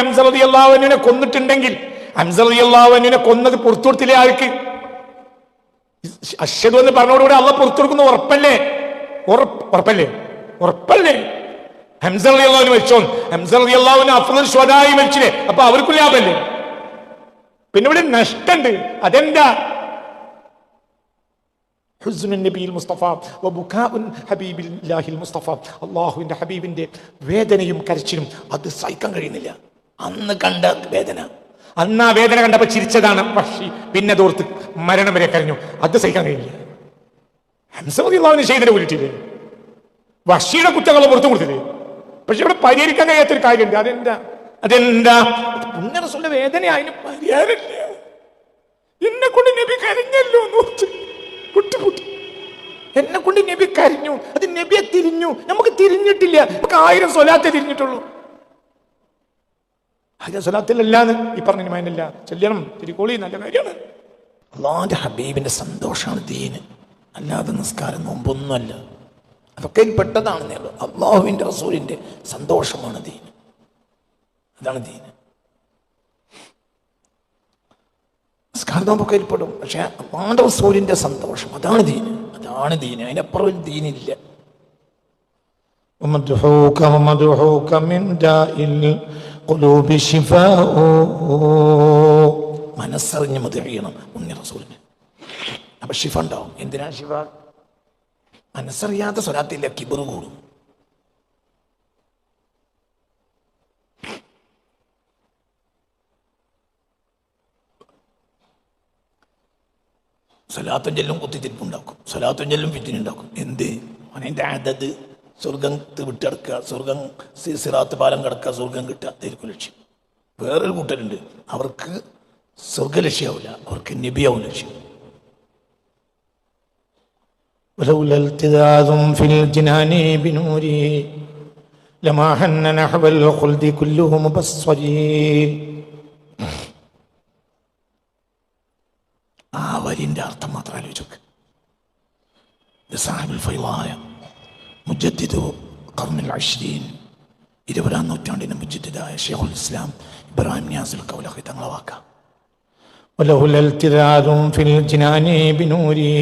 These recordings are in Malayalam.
ഹംസ കൊന്നിട്ടുണ്ടെങ്കിൽ അള്ളാഹുവിനെ കൊന്നത് പുറത്തു കൊടുത്തില്ലേ ആൾക്ക്? അശ്വതു എന്ന് പറഞ്ഞോടുകൂടെ അള്ള പുറത്തു കൊടുക്കുന്ന ഉറപ്പല്ലേ? ഉറപ്പ് ഉറപ്പല്ലേ? ഉറപ്പല്ലേ? ഹംസ റബി അള്ളാഹുവിന് മരിച്ചോ? ഹംസ റബി അള്ളാഹുവിന് അഫ്സൽ സ്വതായി മരിച്ചില്ലേ? അപ്പൊ അവർക്കും ലാഭല്ലേ? പിന്നെ ഇവിടെ നഷ്ടണ്ട്. അതെന്താ? ഹുസ്നുൻ നബിയിൽ മുസ്തഫ വബുഖാഉൻ ഹബീബില്ലാഹിൽ മുസ്തഫ. അള്ളാഹുവിന്റെ ഹബീബിന്റെ വേദനയും കരച്ചിലും അത് സഹിക്കാൻ കഴിയുന്നില്ല. അന്ന് കണ്ട വേദന. അന്ന് ആ വേദന കണ്ടപ്പോൾ ചിരിച്ചതാണ് പക്ഷി പിന്നെ തോർത്ത് മരണം വരെ കരഞ്ഞു. അത് സഹിക്കാൻ കഴിയില്ല. ഹംസമതി അള്ളാഹുവിന് ചെയ്തിട്ട് കൂടിയിട്ടില്ലേ വഷിയുടെ കുറ്റങ്ങളെ പുറത്തു കൊടുത്തില്ലേ? പക്ഷെ ഇവിടെ പരിഹരിക്കാൻ കഴിയാത്തൊരു കാര്യമുണ്ട്. അതെന്താ? അതെന്താ? പുണ്യ വേദന അതിന് പരിഹാരമില്ല. എന്നെ കൊണ്ട് നബി കരഞ്ഞല്ലോ നോക്ക് കുട്ടി എന്നെ കൊണ്ട് നബി കരിഞ്ഞു. അത് നബിയെ തിരിഞ്ഞു. നമുക്ക് തിരിഞ്ഞിട്ടില്ല. നമുക്ക് ആയിരം സ്വലാത്തെ തിരിഞ്ഞിട്ടുള്ളൂ. ആയിരം സ്വലാത്തിലല്ലാന്ന് ഈ പറഞ്ഞ മാനില്ല ചെല്ലണം. തിരികോളി നല്ല കാര്യമാണ്. അള്ളാന്റെ ഹബീബിന്റെ സന്തോഷമാണ് ദീന്. അല്ലാതെ നിസ്കാരം നോമ്പൊന്നുമല്ല. അതൊക്കെ പെട്ടതാണെന്നേ പെട്ടതാണ് അള്ളാഹുവിന്റെ റസൂലിന്റെ സന്തോഷമാണ് ദീന്. അതാണ് ദീന്. നിസ്കാരം നോമ്പൊക്കെ ഇതിൽപ്പെടും പക്ഷെ അള്ളാന്റെ റസൂലിന്റെ സന്തോഷം അതാണ് ദീന് അതാണ് ദീന് അതിനപ്പുറം ഒരു ദീനില്ല ومدحوك ومدحوك من داء القلوب شفاء മനസ്സറിഞ്ഞ് മതി കഴിയണം ഉണ്ണി റസൂലിന് അപ്പൊ ഷിഫ ഉണ്ടാവും എന്തിനാ ഷിഫ മനസ്സറിയാത്ത സ്വലാത്തില്ല കിബർ കൂടും സ്വലാത്തും ചെല്ലും കുത്തിത്തിരിപ്പുണ്ടാക്കും സ്വലാത്തും ചെല്ലും ഫിറ്റിനുണ്ടാക്കും എന്ത് അവനതിൻ്റെ അതത് സ്വർഗം വിട്ടെടുക്കുക സ്വർഗം സി- സിറാത്ത് പാലം കിടക്കുക സ്വർഗം കിട്ടുക അതായിരിക്കും ലക്ഷ്യം വേറൊരു കൂട്ടരുണ്ട് അവർക്ക് സ്വർഗലക്ഷ്യാവില്ല അവർക്ക് നബിയാവും ലക്ഷ്യം ولولا التذاذ في الجنان بنوره لما حن نحو الخلد كله مبصر ഇത് സാഹിബുൽ ഫൈലായ മുജദ്ദിദു കർണിൽ അഷ്രീൻ ഇരുപതാം നൂറ്റാണ്ടിന്റെ മുജദ്ദിദായ ഷെയ്ഖുൽ ഇസ്ലാം ഇബ്രാഹിം നിയാസുൽ കൗലഹി തങ്ങളെ വാക്കാം ولولا التذاذ في الجنان بنوره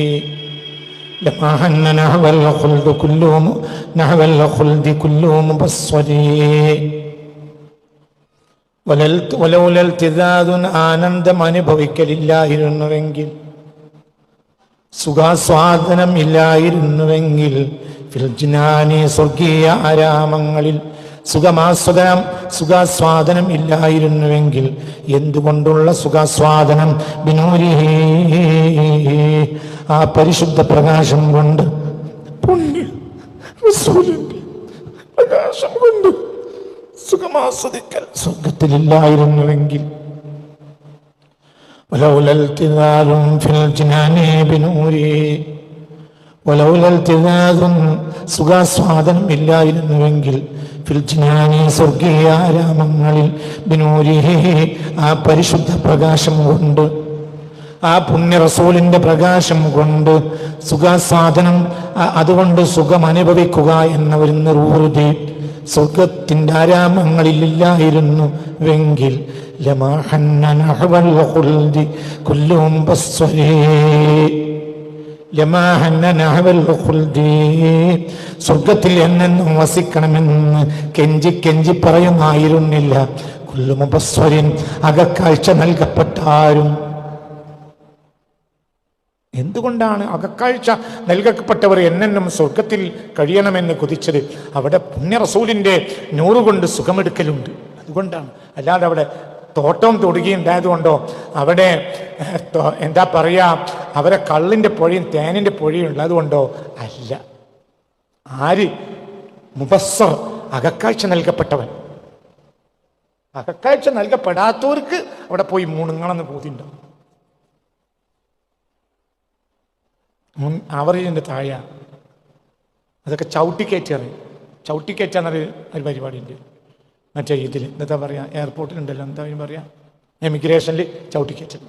لما حن نحو الخلد كله نحو الخلد كله مبصر വലൽ- വലൗല ഇൽത്തിദാദുൻ ആനന്ദം അനുഭവിക്കലില്ലായിരുന്നുവെങ്കിൽ സുഖാസ്വാദനം ഇല്ലായിരുന്നുവെങ്കിൽ ഫിൽജിനാനി സ്വർഗീയ ആരാമങ്ങളിൽ സുഖമാസ്വദനം സുഖാസ്വാദനം ഇല്ലായിരുന്നുവെങ്കിൽ എന്തുകൊണ്ടുള്ള സുഖാസ്വാദനം? ബിനൂരിഹി ആ പരിശുദ്ധ പ്രകാശം കൊണ്ട് പ്രകാശം കൊണ്ട് സുഖമാസ്വദിക്കൽ സ്വർഗത്തിലില്ലായിരുന്നുവെങ്കിൽ ولولا التذاذ في الجنان بنوره ولولا التذاذ സുഖാസ്വാദനം ഇല്ലായിരുന്നുവെങ്കിൽ ഫിൽജിനാനി സ്വർഗീയ ആരാമങ്ങളിൽ ബിനൂരിഹി ആ പരിശുദ്ധ പ്രകാശം കൊണ്ട് ആ പുണ്യ റസൂലിന്റെ പ്രകാശം കൊണ്ട് സുഖാസ്വാദനം അ- അതുകൊണ്ട് സുഖം അനുഭവിക്കുക എന്ന ഒരു നിർവൃതി സ്വർഗത്തിന്റെ ആരാമങ്ങളിലില്ലായിരുന്നു ഖുൽദി കുല്ലും ബസ്വരേ ലമാഹന്ന നഹ്വൽ ഖുൽദി സ്വർഗത്തിൽ എന്നെന്നും വസിക്കണമെന്ന് കെഞ്ചി കെഞ്ചി പറയുമായിരുന്നില്ല കുല്ലു മുബസ്വരിൻ അകക്കാഴ്ച നൽകപ്പെട്ടാരും എന്തുകൊണ്ടാണ് അകക്കാഴ്ച നൽകപ്പെട്ടവർ എന്നെന്നും സ്വർഗത്തിൽ കഴിയണമെന്ന് കുതിച്ചത്? അവിടെ പുണ്യ റസൂലിന്റെ നൂറുകൊണ്ട് സുഖമെടുക്കലുണ്ട്. അതുകൊണ്ടാണ്. അല്ലാതെ അവിടെ തോട്ടം തൊടുകയുണ്ടായതുകൊണ്ടോ അവിടെ എന്താ പറയുക അവരെ കള്ളിന്റെ പുഴയും തേനിന്റെ പുഴയും ഉള്ളതുകൊണ്ടോ അല്ല. ആര്? മുബസ്സർ അകക്കാഴ്ച നൽകപ്പെട്ടവൻ. അകക്കാഴ്ച നൽകപ്പെടാത്തവർക്ക് അവിടെ പോയി മുണുങ്ങളെന്ന് ബോധ്യമുണ്ടാവും മുൻ ആവറേജിന്റെ താഴെ അതൊക്കെ ചവിട്ടിക്കയറ്റി അറിയും ചവിട്ടിക്കയറ്റാന്നൊരു ഒരു പരിപാടിയുണ്ട്. മറ്റേ ഇതിൽ എന്താ പറയുക എയർപോർട്ടിലുണ്ടല്ലോ എന്താ പറയുക എമിഗ്രേഷനിൽ ചവിട്ടിക്കയറ്റൽ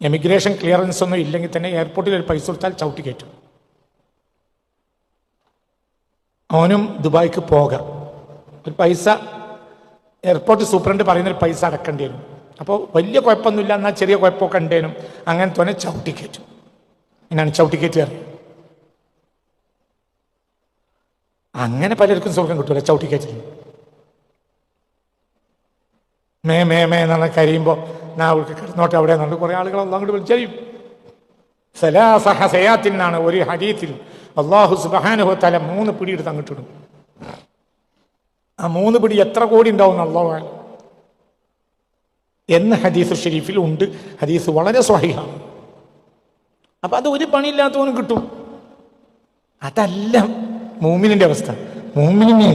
എമിഗ്രേഷൻ ക്ലിയറൻസ് ഒന്നും ഇല്ലെങ്കിൽ തന്നെ എയർപോർട്ടിൽ ഒരു പൈസ കൊടുത്താൽ ചവിട്ടിക്കയറ്റും അവനും ദുബായ്ക്ക് പോകാം. ഒരു പൈസ എയർപോർട്ട് സൂപ്രണ്ട് പറയുന്നൊരു പൈസ അടക്കേണ്ടി വരും. അപ്പോൾ വലിയ കുഴപ്പമൊന്നുമില്ല എന്നാൽ ചെറിയ കുഴപ്പമൊക്കെ ഉണ്ടേനും അങ്ങനെ തന്നെ ചവിട്ടിക്കയറ്റും എന്നാണ് ചവിട്ടിക്കയറ്റ് അറിയാം. അങ്ങനെ പലർക്കും സുഖം കിട്ടൂല ചവിട്ടിക്കയറ്റിൽ മേ മേ മേ എന്നാണ് കരയുമ്പോൾ ഞാൻ അവൾക്ക് കിടന്നോട്ടെ അവിടെ നിന്നുണ്ട് കുറേ ആളുകൾ അങ്ങോട്ട് വിളിച്ചറിയും സലാസഹസയാത്തിനാണ് ഒരു ഹരീത്തിൽ അള്ളാഹു സുബാനുഹോ തല മൂന്ന് പിടി എടുത്ത് അങ്ങോട്ടിടും ആ മൂന്ന് പിടി എത്ര കോടി ഉണ്ടാവും അള്ളാഹു എന്ന് ഹദീസ് ഷെരീഫിൽ ഉണ്ട്. ഹദീസ് വളരെ സ്വാഹിയാണ് അപ്പൊ അത് ഒരു പണിയില്ലാത്തവനും കിട്ടും. അതല്ല മൂമിനിന്റെ അവസ്ഥ. മൂമിനിന്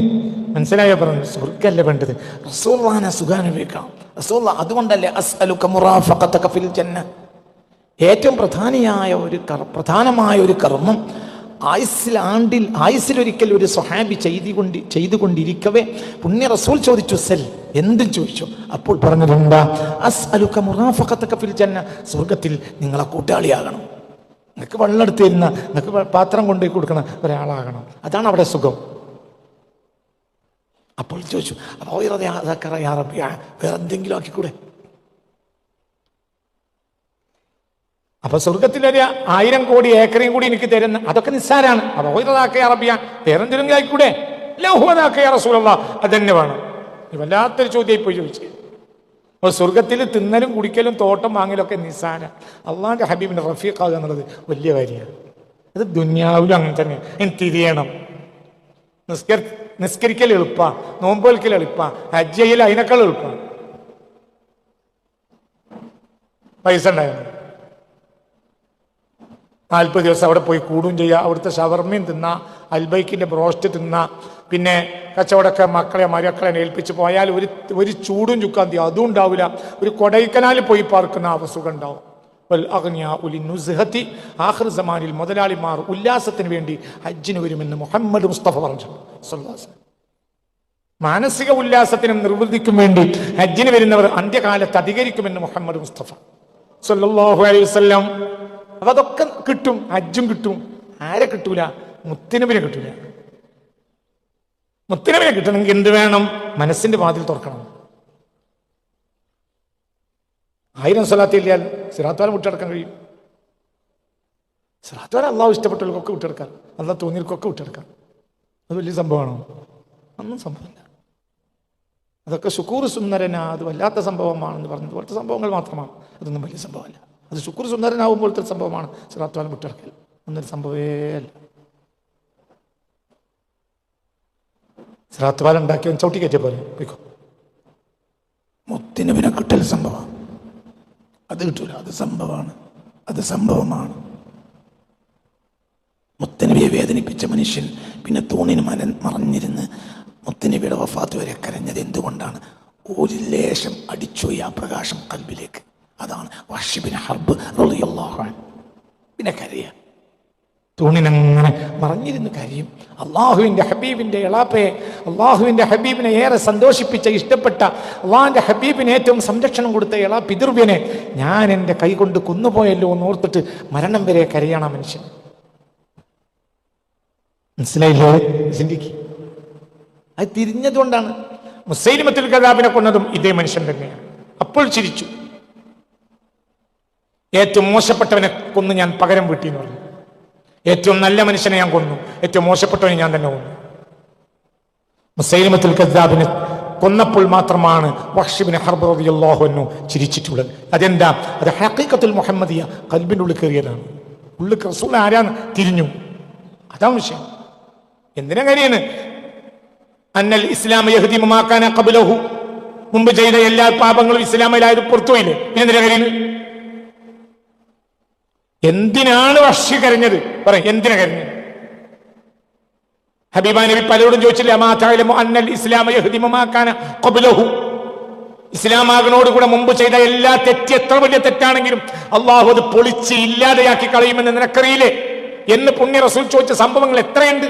മനസ്സിലായോ പറഞ്ഞു? സ്വർഗല്ല വേണ്ടത്. സുഖാനുഭവിക്കാം അതുകൊണ്ടല്ലേ ഫിൽ ജന്ന. ഏറ്റവും പ്രധാനിയായ ഒരു പ്രധാനമായ ഒരു കർമ്മം ആയുസ്സിൽ ആണ്ടിൽ ആയുസ്സിലൊരിക്കൽ ഒരു സ്വഹാബി ചെയ്തുകൊണ്ട് ചെയ്തുകൊണ്ടിരിക്കവേ പുണ്യ റസൂൽ ചോദിച്ചു സെൽ എന്തും ചോദിച്ചു? അപ്പോൾ പറഞ്ഞതെന്താ ഫിൽ ജന്ന. സ്വർഗത്തിൽ നിങ്ങളെ കൂട്ടാളിയാകണം. നിങ്ങൾക്ക് വെള്ളം എടുത്ത് തരുന്ന നിങ്ങൾക്ക് പാത്രം കൊണ്ടുപോയി കൊടുക്കണ ഒരാളാകണം. അതാണ് അവിടെ സുഖം. അപ്പോൾ ചോദിച്ചു അപ്പോൾ വേറെ എന്തെങ്കിലും ആക്കിക്കൂടെ? അപ്പൊ സ്വർഗത്തിലൊരു ആയിരം കോടി ഏക്കറയും കൂടി എനിക്ക് തരുന്ന അതൊക്കെ നിസ്സാരാണ്. അപ്പൊ ഓയിറതാക്കിയ അറബിയ വേറെന്തെങ്കിലും ആയിക്കൂടെ? ലഹുവതാക്കിയ റസൂലുള്ള അതന്നെ വേണം. വല്ലാത്തൊരു ചോദ്യം ഇപ്പോൾ ചോദിച്ചു. അപ്പോൾ സ്വർഗത്തിൽ തിന്നലും കുടിക്കലും തോട്ടം വാങ്ങലൊക്കെ നിസ്സാര. അള്ളാന്റെ ഹബീബിന്റെ റഫീഖാകുക എന്നുള്ളത് വലിയ കാര്യമാണ്. അത് ദുന്യാവിലും അങ്ങനെ തന്നെ. എനിക്ക് തിരിയണം. നിസ്കരി നിസ്കരിക്കൽ എളുപ്പ നോമ്പോൽക്കൽ എളുപ്പ ഹജ്ജയിൽ അതിനേക്കാൾ എളുപ്പ. പൈസ ഉണ്ടായിരുന്നു. നാൽപ്പത് ദിവസം അവിടെ പോയി കൂടും ചെയ്യുക അവിടുത്തെ ഷവർമയും തിന്ന അൽബൈക്കിന്റെ ബ്രോസ്റ്റ് തിന്ന. പിന്നെ കച്ചവടമൊക്കെ മക്കളെ മരക്കളെ ഏൽപ്പിച്ച് പോയാൽ ഒരു ഒരു ചൂടും ചുക്കാന്തി അതും ഉണ്ടാവില്ല. ഒരു കൊടൈക്കനാലിൽ പോയി പാർക്കുന്ന അവസുഖം ഉണ്ടാവും. ആഖിർ സമാനിൽ മുതലാളിമാർ ഉല്ലാസത്തിന് വേണ്ടി ഹജ്ജിന് വരുമെന്ന് മുഹമ്മദ് മുസ്തഫ പറഞ്ഞു. മാനസിക ഉല്ലാസത്തിനും നിർവൃത്തിക്കും വേണ്ടി ഹജ്ജിന് വരുന്നവർ അന്ത്യകാലത്ത് അധികരിക്കുമെന്ന് മുഹമ്മദ് മുസ്തഫ. സല്ലല്ലാഹു അലൈഹി വസല്ലം. അപ്പൊ അതൊക്കെ കിട്ടും ഹജ്ജും കിട്ടും. ആരെ കിട്ടൂല? മുത്തിനബിനെ കിട്ടൂല. മുത്തിനബിനെ കിട്ടണമെങ്കിൽ എന്ത് വേണം? മനസ്സിന്റെ വാതിൽ തുറക്കണം. ആയിരം സ്വലാത്തി ഇല്ലാൽ സിറാത്താൽ വിട്ടെടുക്കാൻ കഴിയും. സിറാത്താൽ അള്ളാഹു ഇഷ്ടപ്പെട്ടവർക്കൊക്കെ വിട്ടെടുക്കാം അള്ളാഹ് തോന്നിയവർക്കൊക്കെ വിട്ടെടുക്കാം അത് വലിയ സംഭവമാണോ? ഒന്നും സംഭവമില്ല. അതൊക്കെ ശുക്കൂർ സുന്ദരന അത് വല്ലാത്ത സംഭവമാണെന്ന് പറഞ്ഞത് പോലത്തെ സംഭവങ്ങൾ മാത്രമാണ്. അതൊന്നും വലിയ സംഭവമല്ല. അത് ശുക്കൂർ സുന്ദരനാവുമ്പോഴത്തെ സംഭവമാണ് സിറാത്വാലം വിട്ടെടുക്കൽ ഒന്നൊരു സംഭവേ അല്ല. സിറാത്വാലം ഉണ്ടാക്കിയവൻ ചവിട്ടി കയറ്റിയ പോലെ പോയിക്കോ. മുത്തിനവിനെ കിട്ടൽ സംഭവം അത് കിട്ടൂല. അത് സംഭവമാണ്. അത് സംഭവമാണ്. മുത്തനബിയെ വേദനിപ്പിച്ച മനുഷ്യൻ പിന്നെ തൂണിന് മര മറഞ്ഞിരുന്ന് മുത്തനബിയുടെ വഫാത്ത് വരെ കരഞ്ഞത് എന്തുകൊണ്ടാണ്? ഒരു ലേശം അടിച്ചുപോയി ആ പ്രകാശം കൽബിലേക്ക്. അതാണ് വർഷിബിൻ ഹർബ് റളിയല്ലാഹു. പിന്നെ കരയ തൂണിനങ്ങനെ മറഞ്ഞിരുന്ന് കരയും. അള്ളാഹുവിന്റെ ഹബീബിന്റെ എളാപ്പയെ അള്ളാഹുവിന്റെ ഹബീബിനെ ഏറെ സന്തോഷിപ്പിച്ച ഇഷ്ടപ്പെട്ട അള്ളാഹിന്റെ ഹബീബിന് ഏറ്റവും സംരക്ഷണം കൊടുത്ത എളാ പിതൃവ്യനെ ഞാൻ എന്റെ കൈ കൊണ്ട് കൊന്നുപോയല്ലോ എന്ന് ഓർത്തിട്ട് മരണം വരെ കരയണ മനുഷ്യൻ. മനസ്സിലായില്ലേ? ചിന്തിക്ക്. അത് തിരിഞ്ഞതുകൊണ്ടാണ്. മുസൈലിമത്തിൽ കഥാബിനെ കൊന്നതും ഇതേ മനുഷ്യൻ തന്നെയാണ്. അപ്പോൾ ചിരിച്ചു. ഏറ്റവും മോശപ്പെട്ടവനെ കൊന്ന് ഞാൻ പകരം വീട്ടി എന്ന് പറഞ്ഞു. ഏറ്റവും നല്ല മനുഷ്യനെ ഞാൻ കൊന്നു. ഏറ്റവും മോശപ്പെട്ടവനെ ഞാൻ തന്നെ കൊന്നു. മുസൈലിമത്തുൽ കസാബിനെ കൊന്നപ്പോൾ മാത്രമാണ് വഷിബിന് ഹർബറിയാഹുന്നു ചിരിച്ചിട്ടുള്ളത്. അതെന്താ? അത് ഹക്കീക്കത്തുൽ മുഹമ്മദിയ കൽബിന്റെ ഉള്ളിൽ കയറിയതാണ്. ഉള്ളിൽ റസൂൽ ആരാന്ന് തിരിഞ്ഞു. അതാണ് വിഷയം. എന്തിനാ കാര്യമാണ് അന്നൽ ഇസ്ലാം യഹ്ദിമാക്കാന കബുലഹു മുമ്പ് ചെയ്ത എല്ലാ പാപങ്ങളും ഇസ്ലാമിലായത് പുറത്തുപോയില്ലേ? എന്തിനാ കരയുന്നത് എന്തിനാണ് വർഷി കരഞ്ഞത്? പറയും എന്തിനാ കരഞ്ഞത്? ഹബീബ നബി പലരോടും ചോദിച്ചില്ല അന്നൽ ഖബ്ലഹു? ഇസ്ലാമാകനോട് കൂടെ മുമ്പ് ചെയ്ത എല്ലാ തെറ്റ് എത്ര വലിയ തെറ്റാണെങ്കിലും അള്ളാഹു അത് പൊളിച്ച് ഇല്ലാതെയാക്കി കളയുമെന്ന് നിനക്കറിയില്ലേ? എന്ന് പുണ്യ റസൂൽ ചോദിച്ച സംഭവങ്ങൾ എത്രയുണ്ട്?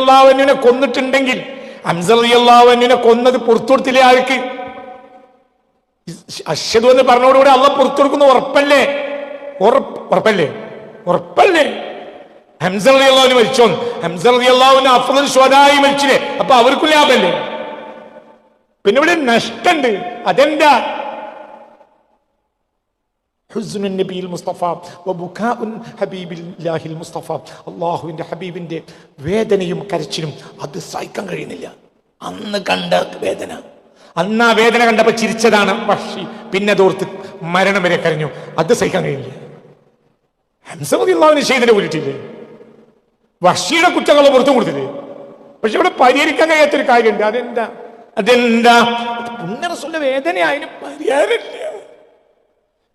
അള്ളാഹുവിനെ കൊന്നിട്ടുണ്ടെങ്കിൽ അംസ റബി അള്ളാഹുവിനെ കൊന്നത് പുറത്തു കൊടുത്തില്ലേ ആൾക്ക്? അശ്വതു എന്ന് പറഞ്ഞോടുകൂടി അള്ള പുറത്തു കൊടുക്കുന്ന ഉറപ്പല്ലേ? ഉറപ്പല്ലേ? ഉറപ്പല്ലേ? ഹംസർ അള്ളാവിന് മരിച്ചോ? ഹംസർ റിയല്ലാവിന് അഫ്ദൽ സ്വതായി മരിച്ചില്ലേ? അപ്പൊ അവർക്കും ലാഭല്ലേ? പിന്നെ ഇവിടെ നഷ്ടണ്ട്. അതെന്താ? അള്ളാഹുവിന്റെ ഹബീബിന്റെ വേദനയും കരച്ചിലും അത് സഹിക്കാൻ കഴിയുന്നില്ല. അന്ന് കണ്ട വേദന. അന്ന് ആ വേദന കണ്ടപ്പോൾ ചിരിച്ചതാണ് പക്ഷി പിന്നെ അതോർത്ത് മരണം വരെ കരഞ്ഞു. അത് സഹിക്കാൻ കഴിയില്ല. ഹംസമതി അള്ളാഹുവിന് ചെയ്തിട്ട് കൂടിയിട്ടില്ലേ വഷിയുടെ കുറ്റങ്ങൾ പുറത്തു കൊടുത്തില്ലേ? പക്ഷെ ഇവിടെ പരിഹരിക്കാൻ കഴിയാത്തൊരു കാര്യമുണ്ട്. അതെന്താ? അതെന്താ? പുന്നറസുള്ള വേദന അതിന് പരിഹാരമില്ല.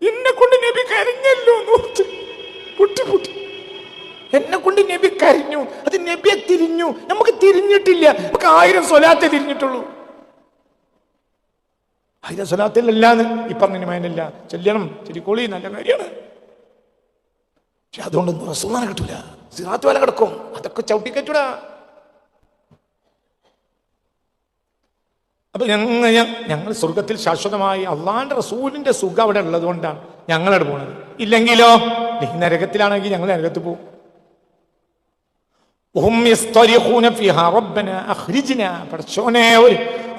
എന്നെ കൊണ്ട് നബി കരഞ്ഞല്ലോ നോക്ക് പൊട്ടി. എന്നെ കൊണ്ട് നബി കരഞ്ഞു. അത് നബിയെ തിരിഞ്ഞു. നമുക്ക് തിരിഞ്ഞിട്ടില്ല. നമുക്ക് ആയിരം സ്വലാത്തെ തിരിഞ്ഞിട്ടുള്ളൂ. ആയിരം സ്വലാത്തിലല്ലാന്ന് ഈ പറഞ്ഞതിന് മയനല്ല ചെല്ലണം. ചെല്ലിക്കോളി നല്ല കാര്യമാണ്. പക്ഷെ അതുകൊണ്ടൊന്നും റസൂന്നാനെ കിട്ടൂല. സിറാത്ത് വല കിടക്കും. അതൊക്കെ ചവിട്ടിക്കറ്റൂടാ അപ്പൊ ഞങ്ങൾ ഞങ്ങൾ സ്വർഗത്തിൽ ശാശ്വതമായി അള്ളാന്റെ റസൂലിന്റെ സുഖം അവിടെ ഉള്ളത് കൊണ്ടാണ് ഞങ്ങളവിടെ പോണത്. ഇല്ലെങ്കിലോ? നരകത്തിലാണെങ്കിൽ ഞങ്ങൾ നരകത്ത് പോകും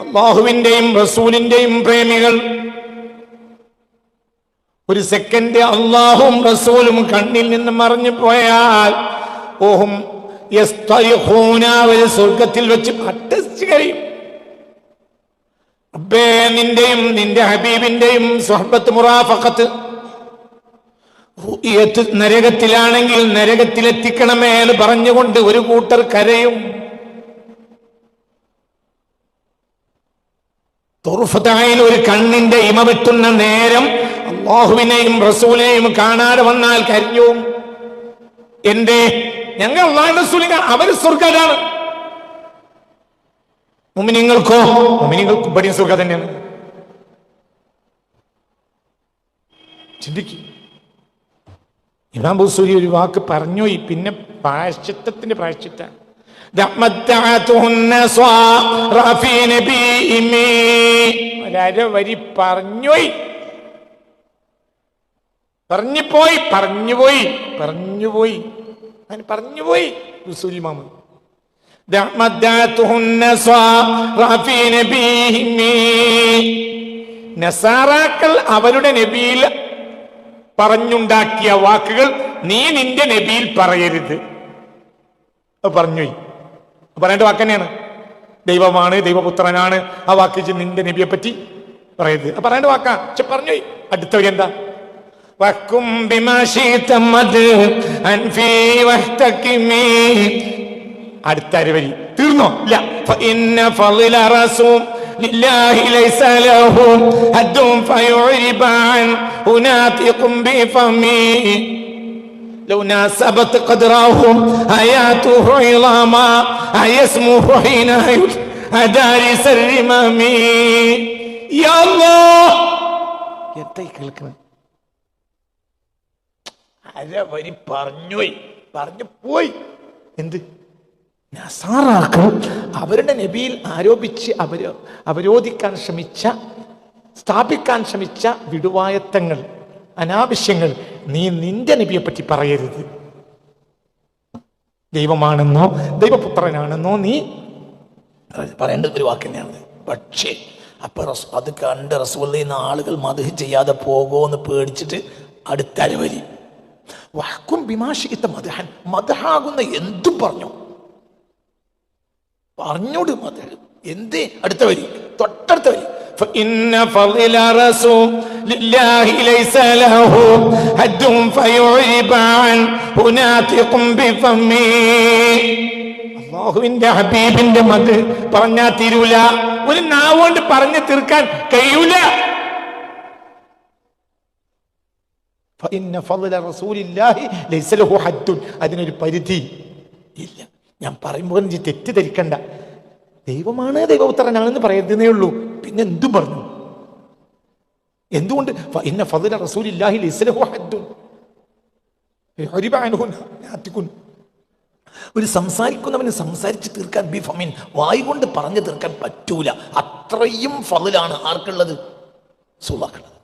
അള്ളാഹുവിന്റെയും റസൂലിന്റെയും പ്രേമികൾ. ഒരു സെക്കൻഡ് അള്ളാഹും റസൂലും കണ്ണിൽ നിന്ന് മറിഞ്ഞു പോയാൽ ഓഹും സ്വർഗത്തിൽ വെച്ച് അട്ടസ്റ്റ് കഴിയും. അബ്ബേ നിന്റെയും നിന്റെ ഹബീബിന്റെയും സ്വഹബത്ത് മുറാഫഖത്ത് റുഇയത്ത് നരകത്തിലാണെങ്കിൽ നരകത്തിലെത്തിക്കണമേ എന്ന് പറഞ്ഞുകൊണ്ട് ഒരു കൂട്ടർ കരയും. തുറുഫത്തായിൽ ഒരു കണ്ണിന്റെ ഇമ വെട്ടുന്ന നേരം അള്ളാഹുവിനെയും റസൂലിനെയും കാണാതെ വന്നാൽ കരഞ്ഞു. എന്റെ ഞങ്ങൾ അള്ളാഹു അവർ സ്വർഗരാണ് മുമിനിങ്ങൾക്കോ? മുമിനിങ്ങൾക്ക് ഇവിടെയും സ്വർഗ തന്നെയാണ്. ചിന്തിക്കും. ഇമാം ബുസൂരി ഒരു വാക്ക് പറഞ്ഞു? പിന്നെ പ്രായശ്ചിത്തത്തിന്റെ പ്രായശ്ചിത്ത. ഒരവരി വരി പറഞ്ഞുപോയി പറഞ്ഞുപോയി പറഞ്ഞുപോയി. അങ്ങനെ പറഞ്ഞുപോയി ബുസൂരി മാമൻ നസാറാക്കൾ അവരുടെ നബിയിൽ പറഞ്ഞുണ്ടാക്കിയ വാക്കുകൾ നീ നിന്റെ നബിയിൽ പറയരുത്. പറഞ്ഞു പറയേണ്ട വാക്ക് തന്നെയാണ്. ദൈവമാണ് ദൈവപുത്രനാണ്. ആ വാക്ക് നിന്റെ നബിയെ പറ്റി പറയരുത് പറയേണ്ട വാക്കാ. പക്ഷെ പറഞ്ഞു അടുത്ത എന്താ? വക്കും അടുത്ത അരുവരി തീർന്നോ? ഇല്ല. لله ليس له حد فيعرب عن ناطق بفمه لو ناسبت قدره آياته عظاما أيسمه حين أدارس الرمام يا الله എന്തായി കേൾക്കണം അരവരി പറഞ്ഞുപോയി പറഞ്ഞു പോയി എന്ത് നസാറാക്കൾ അവരുടെ നബിയിൽ ആരോപിച്ച് അവർ അവരോധിക്കാൻ ശ്രമിച്ച സ്ഥാപിക്കാൻ ശ്രമിച്ച വിടുവായത്തങ്ങൾ അനാവശ്യങ്ങൾ നീ നിന്റെ നബിയെ പറ്റി പറയരുത്. ദൈവമാണെന്നോ ദൈവപുത്രനാണെന്നോ നീ പറയേണ്ട ഒരു വാക്ക് തന്നെയാണ്. പക്ഷേ അപ്പൊ അത് കണ്ട് റസൂലിൽ നിന്ന് ആളുകൾ മധു ചെയ്യാതെ പോകുമോ പേടിച്ചിട്ട് അടുത്ത അരവരി വാക്കും വിമാഷിത്ത മധുഹൻ. മധുഹാകുന്ന എന്തും പറഞ്ഞു. പറഞ്ഞോട് മത എന്തേ അടുത്ത വരി തൊട്ടടുത്ത വരി فإن فضل رسول لله ليس له حد فيعرب عن ناطق بفمه അള്ളാഹുവിന്റെ ഹബീബിന്റെ മത് പറഞ്ഞാ തീരൂല ഒരു നാവുകൊണ്ട് പറഞ്ഞു തീർക്കാൻ കഴിയൂല فإن فضل رسول الله ليس له حد അതിനൊരു പരിധി ഇല്ല ഞാൻ പറയുമ്പോൾ നീ തെറ്റിദ്ധരിക്കണ്ട. ദൈവമാണ് ദൈവപുത്രനാണെന്ന് പറയുന്നതേ ഉള്ളൂ. പിന്നെ എന്തും പറഞ്ഞു? എന്തുകൊണ്ട്? ഇന്ന റസൂൽ നാത്തികുൻ. ഒരു സംസാരിക്കുന്നവന് സംസാരിച്ച് തീർക്കാൻ ബിഫമിൻ വായു കൊണ്ട് പറഞ്ഞു തീർക്കാൻ പറ്റൂല. അത്രയും ഫതിലാണ് ആർക്കുള്ളത്? സുലാക്കുള്ളത്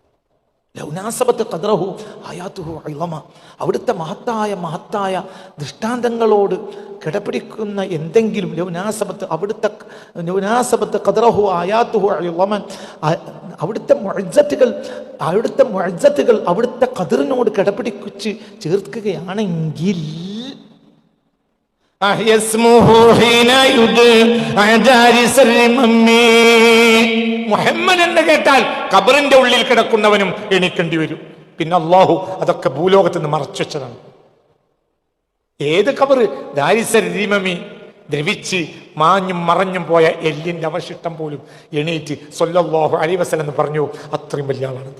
ലൗനാസബത്ത് കദ്രഹു ആയാത്തുഹു ഇളമ. അവിടുത്തെ മഹത്തായ മഹത്തായ ദൃഷ്ടാന്തങ്ങളോട് കിടപിടിക്കുന്ന എന്തെങ്കിലും ലൗനാസബത്ത് അവിടുത്തെ ലൗനാസബത്ത് കദ്രഹു ആയാത്തുഹു ഇളമൻ അവിടുത്തെ മുഴജത്തുകൾ അവിടുത്തെ മുഴജത്തുകൾ അവിടുത്തെ കതിറിനോട് കിടപിടിച്ച് ചേർക്കുകയാണെങ്കിൽ അഹ്യസ്മുഹു ഹീന യുദ് അജാരി സർമമ്മേ മുഹമ്മദ് എന്ന് കേട്ടാൽ കബറിന്റെ ഉള്ളിൽ കിടക്കുന്നവനും എണീക്കേണ്ടി വരും. പിന്നെ അള്ളാഹു അതൊക്കെ ഭൂലോകത്ത് നിന്ന് മറച്ചു ഏത് കബറ് ദാരിസരീമമി ദ്രവിച്ച് മാഞ്ഞും മറഞ്ഞും പോയ എല്ലിന്റെ അവശിഷ്ടം പോലും എണീറ്റ് സൊല്ലാഹു അലിവസൽ എന്ന് പറഞ്ഞു അത്രയും വലിയ ആളാണ്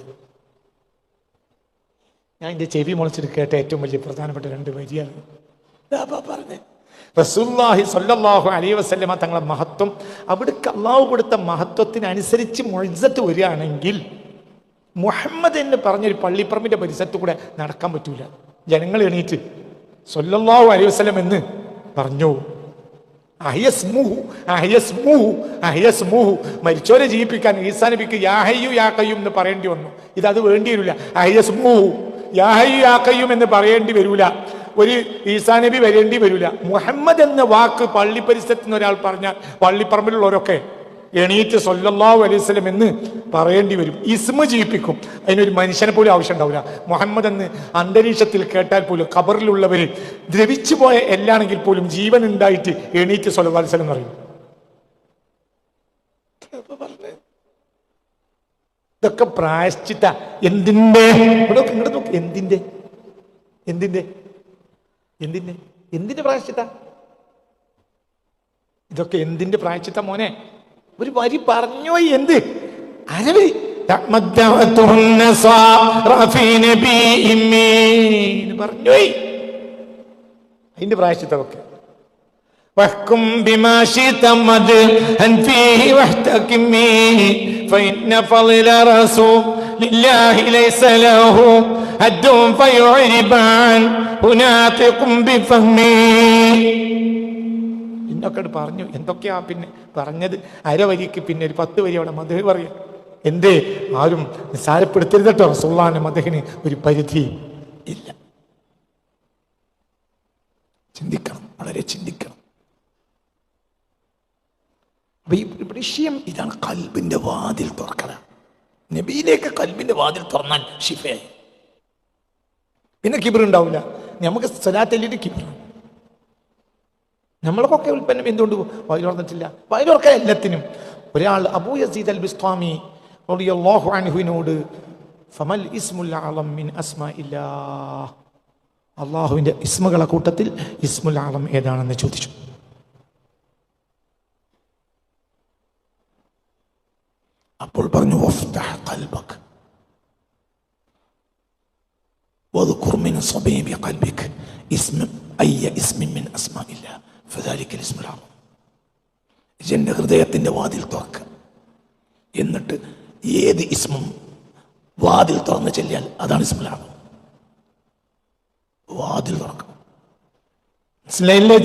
ഞാൻ എന്റെ ചെവി മുളച്ചിട്ട് കേട്ട ഏറ്റവും വലിയ പ്രധാനപ്പെട്ട രണ്ട് വരിയാണ്. പറഞ്ഞേ. റസൂല്ലാഹി സല്ലല്ലാഹു അലൈഹി വസല്ലമ തങ്ങളെ മഹത്വം അവിടേക്ക് അള്ളാഹു കൊടുത്ത മഹത്വത്തിനനുസരിച്ച് മൊഴിസത്ത് വരികയാണെങ്കിൽ മുഹമ്മദ് എന്ന് പറഞ്ഞൊരു പള്ളിപ്പറമ്പിന്റെ പരിസരത്ത് കൂടെ നടക്കാൻ പറ്റൂല. ജനങ്ങൾ എണീറ്റ് സല്ലല്ലാഹു അലൈഹി വസല്ലം എന്ന് പറഞ്ഞു. മരിച്ചോരെ ജീവിപ്പിക്കാൻ ഈസാ നബിക്ക് യാഹയ്യു യാക്കയ്യും എന്ന് പറയേണ്ടി വന്നു. ഇത് അത് വേണ്ടി വരില്ല അഹ്യസ്മുഹു, യാഹയ്യു യാക്കയ്യും എന്ന് പറയേണ്ടി വരൂല. ഒരു ഈസാ നബി വരേണ്ടി വരില്ല. മുഹമ്മദ് എന്ന വാക്ക് പള്ളി പരിസരത്ത് നിന്ന് ഒരാൾ പറഞ്ഞാൽ പള്ളിപ്പറമ്പിലുള്ളവരൊക്കെ എണീറ്റ് സൊല്ലാഹു അലൈഹി സ്വലം എന്ന് പറയേണ്ടി വരും. ഇസ്മ ജീവിപ്പിക്കും അതിനൊരു മനുഷ്യനെ പോലും ആവശ്യം ഉണ്ടാവില്ല മുഹമ്മദ് എന്ന് അന്തരീക്ഷത്തിൽ കേട്ടാൽ പോലും ഖബറിലുള്ളവർ ദ്രവിച്ചു പോയ എല്ലാണെങ്കിൽ പോലും ജീവൻ ഉണ്ടായിട്ട് എണീറ്റ് സൊല്ലാ അലൈഹി സ്വലം പറയും. ഇതൊക്കെ പ്രായശ്ചിത്ത എന്തിന്റെ ഇവിടെ നോക്ക്, എന്തിന്റെ നോക്ക്. എന്തിന്റെ എന്തിന്റെ എന്തിന്റെ എന്തിന്റെ പ്രായശ്ചിത്ത ഇതൊക്കെ എന്തിന്റെ പ്രായച്ചിത്ത മോനെ ഒരു വരി പറഞ്ഞോ എന്ത് അരവരി تمدعته النصارى في نبيهم പറഞ്ഞോ അതിന്റെ പ്രായച്ചിത്തമൊക്കെ واحكم بما شئت مدحا فيه واحتكمي فإن فضل رسول لله ليس له حد فيعرب عن ناطق بفهمه എന്നൊക്കെ പറഞ്ഞു എന്തൊക്കെയാ പിന്നെ പറഞ്ഞത് അരവരിക്ക് പിന്നെ ഒരു പത്ത് വരി അവിടെ മധു പറയാം എന്തേ ആരും നിസാരപ്പെടുത്തരുത് കേട്ടോ റസൂള്ളാന്റെ മധുഹിന് ഒരു പരിധി ഇല്ല ചിന്തിക്കണം വളരെ ചിന്തിക്കണം അപ്പൊ ഈ വിഷയം ഇതാണ് കൽബിന്റെ വാതിൽ തുറക്കല നബിയിലേക്ക് കൽബിന്റെ വാതിൽ തുറന്നാൽ ഷിഫയായി പിന്നെ കിബിർ ഉണ്ടാവില്ല. നമുക്ക് സ്വലാത്തല്ലിട്ട് കിബിർ. നമ്മളൊക്കെ ഉൽപ്പന്നം എന്തുകൊണ്ട് വായിൽ തുറന്നിട്ടില്ല? വായിൽ എല്ലാത്തിനും. ഒരാൾ അബൂ യസീദ് അൽ ബിസ്വാമി അൻഹുവിനോട് ഫമൽ ഇസ്മുൽ അളം മിൻ അസ്മാ ഇല്ലാ അള്ളാഹുവിന്റെ ഇസ്മുകളെ കൂട്ടത്തിൽ ഇസ്മുൽ ആളം ഏതാണെന്ന് ചോദിച്ചു. അപ്പോൾ പറഞ്ഞു എന്റെ ഹൃദയത്തിന്റെ വാതിൽ തുറക്ക എന്നിട്ട് ഏത് ഇസ്മും വാതിൽ തുറന്ന് ചെല്ലിയാൽ അതാണ് ഇസ്മലാണ് വാതിൽ തുറക്കും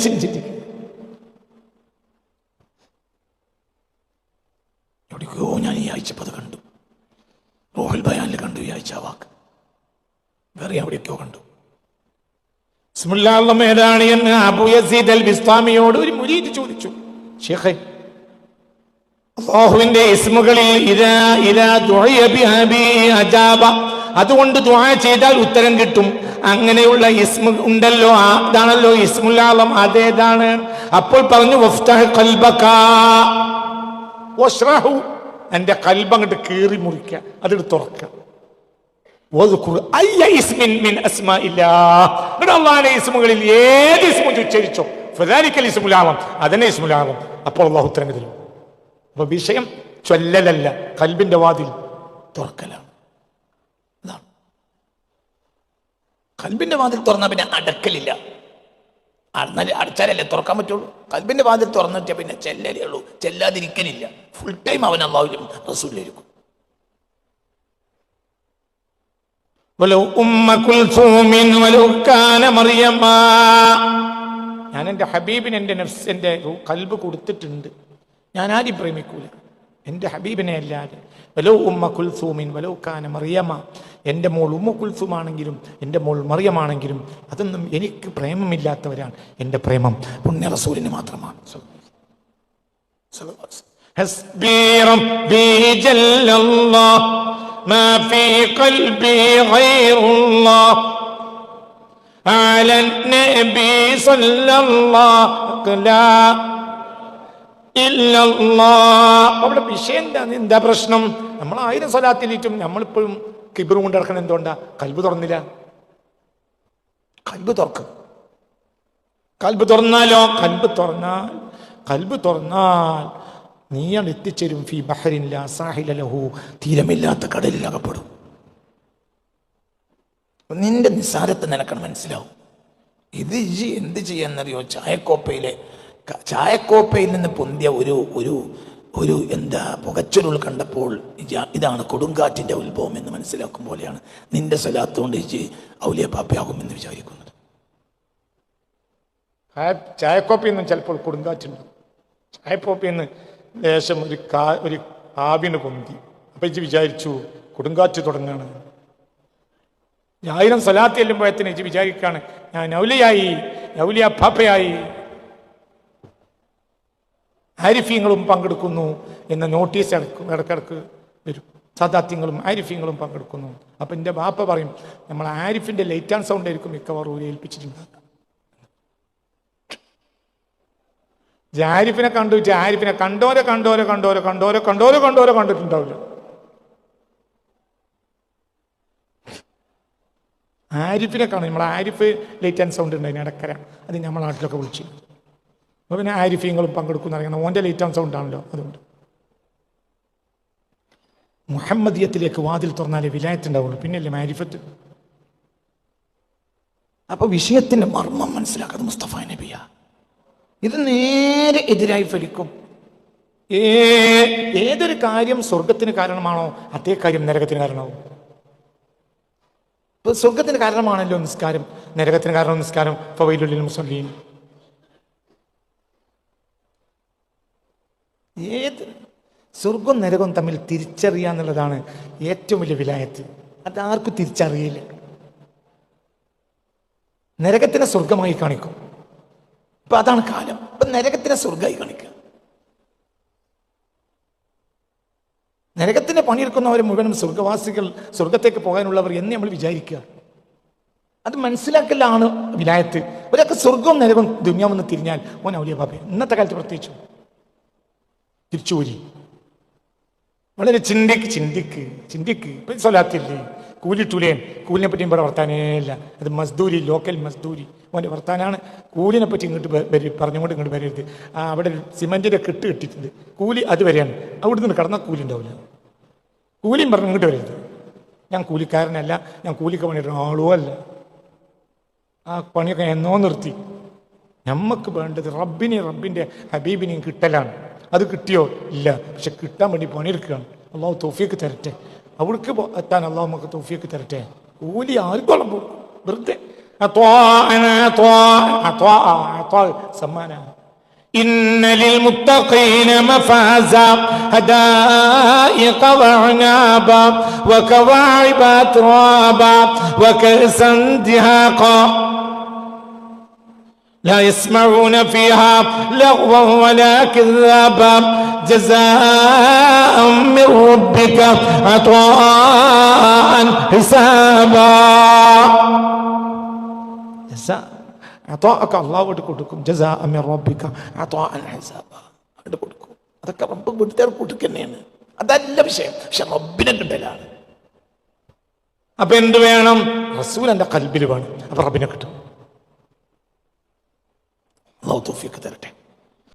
ചിന്തിക്കുക ഞാൻ അത് കണ്ടു. റോഹിൽ ബയാനിൽ കണ്ടു ഈ ആഴ്ച വാക്ക്. വേറെ എവിടെയൊക്കെയോ കണ്ടു. ഇസ്മുല്ലാഹ് ഏതാണ് എന്ന് അബു യസീദ് അൽ ബിസ്താമിയോട് ഒരു മുരീദ് ചോദിച്ചു. ഷേഖെ അള്ളാഹുവിന്റെ ഇസ്മുകളിൽ അജാബ. അതുകൊണ്ട് ദുആ ചെയ്താൽ ഉത്തരം കിട്ടും. അങ്ങനെയുള്ള ഇസ്മു ഉണ്ടല്ലോ അതാണല്ലോ ഇസ്മുല്ലാളം അതേതാണ്. അപ്പോൾ പറഞ്ഞു വഫ്തഹ് വസ്റഹു എന്റെ കൽബങ്ങട്ട് കീറി മുറിക്കുക അതെടുത്ത് തുറക്കുക ഇസ്മുകളിൽ ഏത് ഇസ്മു ഉച്ചരിച്ചോ ഫദാലിക്കൽ ഇസ്മുലാവാം അതന്നെ ഇസ്മുലാവാം. അപ്പോൾ അള്ളാഹു ഉത്തരം തരും. അപ്പൊ വിഷയം ചൊല്ലലല്ല കൽബിന്റെ വാതിൽ തുറക്കലാണ്. അതാണ്. കൽബിന്റെ വാതിൽ തുറന്നാൽ പിന്നെ അടക്കലില്ല. അടന്നാൽ അടച്ചാലല്ലേ തുറക്കാൻ പറ്റുള്ളൂ? കൽബിന്റെ വാതിൽ തുറന്നു വെച്ചാൽ പിന്നെ ചെല്ലലേ ഉള്ളൂ. ചെല്ലാതിരിക്കലില്ല. ഫുൾ ടൈം അവൻ അള്ളാഹു റസൂലിലിരിക്കും ഞാൻ എന്റെ ഹബീബിന് എന്റെ നഫ്സ് കൽബ് കൊടുത്തിട്ടുണ്ട്. ഞാൻ ആരും പ്രേമിക്കൂല. എന്റെ ഹബീബിനെ അല്ലാതെ. വലോ ഉമ്മ കുൽസൂമിൻ വലോ കാന എന്റെ മോൾ ഉമ്മ കുൽഫുമാണെങ്കിലും എന്റെ മോൾ മറിയമാണെങ്കിലും അതൊന്നും എനിക്ക് പ്രേമമില്ലാത്തവരാണ്. എന്റെ പ്രേമം പുണ്യ റസൂലിന് മാത്രമാണ് അവിടെ വിഷയം എന്താ പ്രശ്നം? നമ്മൾ ആയിരം സ്വലാത്തിലിട്ടും നമ്മളിപ്പോഴും കിബിറും കൊണ്ട് നടക്കണം എന്തുകൊണ്ടാ? കൽബ് തുറന്നില്ല. കൽബ് തുറക്കും. കൽബ് തുറന്നാലോ? കൽബ് തുറന്നാൽ. കൽബ് തുറന്നാൽ നീയാണ് എത്തിച്ചേരും ഫി ബഹരില്ല സാഹില ലഹു. തീരമില്ലാത്ത കടലിൽ അകപ്പെടും നിന്റെ നിസ്സാരത്തെ നിനക്കാണ് മനസ്സിലാവും. ഇത് ഇജി എന്ത് ചെയ്യാന്നറിയോ? ചായക്കോപ്പയിലെ ചായക്കോപ്പയിൽ നിന്ന് പൊന്തിയ ഒരു ഒരു ഒരു എന്താ പുകച്ചുരുൾ കണ്ടപ്പോൾ ഇതാണ് കൊടുങ്കാറ്റിന്റെ ഉത്ഭവം എന്ന് മനസ്സിലാക്കും പോലെയാണ് നിന്റെ സ്വലാത്തുകൊണ്ട് ഇജി ഔലിയ പാപ്പയാകുമെന്ന് വിചാരിക്കുന്നത്. ചായക്കോപ്പയിൽ നിന്ന് ചിലപ്പോൾ കൊടുങ്കാറ്റുണ്ട് ചായക്കോപ്പയിൽ നിന്ന് ലേശം ഒരു കാ ഒരു ആവിന് പൊന്തി. അപ്പൊ ഇജി വിചാരിച്ചു കൊടുങ്കാറ്റ് തുടങ്ങാണ്. ആയിരം സ്വലാത്തി ചെല്ലുമ്പോഴത്തിന് ഇജി വിചാരിക്കുകയാണ് ഞാൻ നൗലിയായി നൗലിയ പാപ്പയായി. ആരിഫ്യങ്ങളും പങ്കെടുക്കുന്നു എന്ന നോട്ടീസ് ഇടയ്ക്ക് ഇടക്കിടക്ക് വരും. സദാത്യങ്ങളും ആരിഫ്യങ്ങളും പങ്കെടുക്കുന്നു. അപ്പം എന്റെ ബാപ്പ പറയും നമ്മൾ ആരിഫിന്റെ ലൈറ്റ് ആൻഡ് സൗണ്ട് ആയിരിക്കും മിക്കവാറും ഒരു ഏൽപ്പിച്ചിട്ടുണ്ട് ആരിഫിനെ കണ്ടു ആരിഫിനെ കണ്ടോരെ കണ്ടോരെ കണ്ടോരെ കണ്ടോരെ കണ്ടോരെ കണ്ടോരെ കണ്ടിട്ടുണ്ടാവില്ല. ആരിഫിനെ കാണും. നമ്മൾ ആരിഫ് ലൈറ്റ് ആൻഡ് സൗണ്ട് ഉണ്ടായിരുന്നു ഇടക്കര. അത് നമ്മളെ നാട്ടിലൊക്കെ വിളിച്ചു. അപ്പോൾ പിന്നെ ആരിഫീങ്ങളും പങ്കെടുക്കുന്ന അറിയണം ഓന്റെ ലൈറ്റ് ആം സൗണ്ടാണല്ലോ അതുകൊണ്ട്. മുഹമ്മദിയത്തിലേക്ക് വാതിൽ തുറന്നാലേ വിലായത്ത് ഉണ്ടാവുള്ളൂ. പിന്നല്ലേ മാരിഫത്ത്? അപ്പൊ വിഷയത്തിന്റെ മർമ്മം മനസ്സിലാക്കുന്നത് മുസ്തഫ നബിയ. ഇത് നേരെ എതിരായി ഫലിക്കും. ഏതൊരു കാര്യം സ്വർഗത്തിന് കാരണമാണോ അതേ കാര്യം നരകത്തിന് കാരണമാവും. ഇപ്പൊ സ്വർഗത്തിന് കാരണമാണല്ലോ നിസ്കാരം. നരകത്തിന് കാരണം നിസ്കാരം? ഫവൈലുള്ളിൽ മുസല്ലീൻ. ഏത് സ്വർഗം നരകവും തമ്മിൽ തിരിച്ചറിയുക എന്നുള്ളതാണ് ഏറ്റവും വലിയ വിലായത്ത്. അത് ആർക്കും തിരിച്ചറിയില്ല. നരകത്തിനെ സ്വർഗമായി കാണിക്കും. ഇപ്പൊ അതാണ് കാലം. ഇപ്പൊ നരകത്തിനെ സ്വർഗമായി കാണിക്കുക. നരകത്തിനെ പണിയെടുക്കുന്നവർ മുഴുവനും സ്വർഗവാസികൾ സ്വർഗത്തേക്ക് പോകാനുള്ളവർ എന്ന് നമ്മൾ വിചാരിക്കുക. അത് മനസ്സിലാക്കലാണ് വിലായത്ത്. ഒരാൾക്ക് സ്വർഗവും നരകവും ദുന്യാമെന്ന് തിരിഞ്ഞാൽ ഓൻ ഔലിയ ബാബെ ഇന്നത്തെ കാലത്ത് പ്രത്യേകിച്ചു. തിരിച്ചുപോരി വളരെ ചിന്തിക്ക് ചിന്തിക്ക് ചിന്തിക്ക്. ഇപ്പം സ്വലാത്തില്ലേ? കൂലിട്ടൂലേ? കൂലിനെ പറ്റി ഇവിടെ വർത്താനേ ഇല്ല. അത് മസ്ദൂരി ലോക്കൽ മസ്ദൂരി. അവന്റെ വർത്താനാണ്. കൂലിനെ പറ്റി ഇങ്ങോട്ട് വരി പറഞ്ഞുകൊണ്ട് ഇങ്ങോട്ട് വരരുത്. ആ അവിടെ സിമന്റിന്റെ കെട്ട് കെട്ടിയിട്ടുണ്ട്. കൂലി അത് വരെയാണ്. അവിടെ നിന്ന് കടന്നാൽ കൂലി ഉണ്ടാവില്ല. കൂലിയും പറഞ്ഞ് ഇങ്ങോട്ട് വരരുത്. ഞാൻ കൂലിക്കാരനല്ല. ഞാൻ കൂലിക്ക് പണിയിടുന്ന ആളും അല്ല. ആ പണിയൊക്കെ എന്നോ നിർത്തി. നമുക്ക് വേണ്ടത് റബ്ബിനെയും റബ്ബിന്റെ ഹബീബിനെയും കിട്ടലാണ്. അത് കിട്ടിയോ ഇല്ല പക്ഷെ കിട്ടാൻ വേണ്ടി പണിയെടുക്കുകയാണ് അള്ളാഹു തോഫിയൊക്കെ തരട്ടെ അവിടേക്ക് പോ- എത്താൻ അള്ളാഹു നമുക്ക് തോഫിയൊക്കെ തരട്ടെ കൂലി ആർക്കോളം പോകും വെറുതെ അത്വാഅന, അത്വാഅ, അത്വാഅ, അത്വാഅ, സമ്മാന إن للمتقين مفازا حدائق وعنابا وكواعب أترابا وكأسا دهاقا لا يسمعون فيها لغوا ولا كذابا جزاء من ربك عطاء حسابا ജസാ അത്വാഅക്ക അള്ളാഹുട്ട് കൊടുക്കും ജസാ അമിർ റബ്ബിക അത്വാഅൻ ഹിസാബ അത് കൊടുക്കും അതൊക്കെ റബ്ബ് വിടുത്തേർ കൊടുക്കുക തന്നെയാണ് അതല്ല വിഷയം പക്ഷെ റബ്ബിനെ കിട്ടലാണ് അപ്പൊ എന്ത് വേണം റസൂൽ എൻ്റെ കൽബിൽ വേണം അപ്പൊ റബ്ബിനെ കിട്ടും الله توفيق درجه